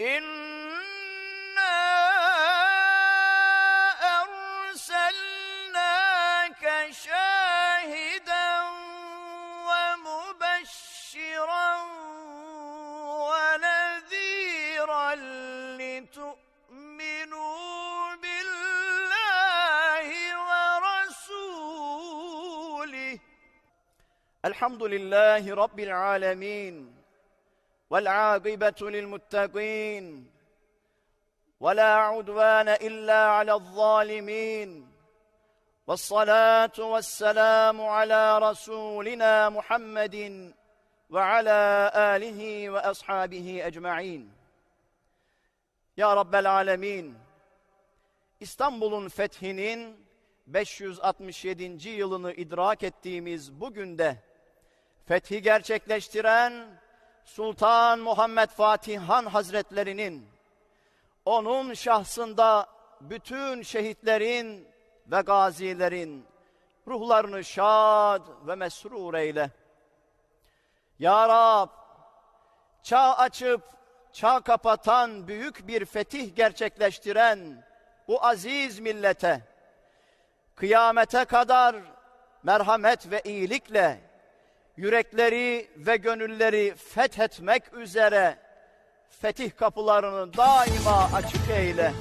إنا أرسلناك شاهدا ومبشرا ونذيرا لتؤمنوا بالله ورسوله. الحمد لله رب العالمين. والعاقبة للمتقين ولا عدوان إلا على الظالمين والصلاة والسلام على رسولنا محمد وعلى آله وأصحابه أجمعين Ya Rabbel Alemin, İstanbul'un fethinin 567. yılını idrak ettiğimiz bu günde fethi gerçekleştiren Sultan Muhammed Fatih Han Hazretlerinin onun şahsında bütün şehitlerin ve gazilerin ruhlarını şad ve mesrur eyle. Ya Rab, çağ açıp çağ kapatan büyük bir fetih gerçekleştiren bu aziz millete kıyamete kadar merhamet ve iyilikle yürekleri ve gönülleri fethetmek üzere fetih kapılarını daima açık eyle.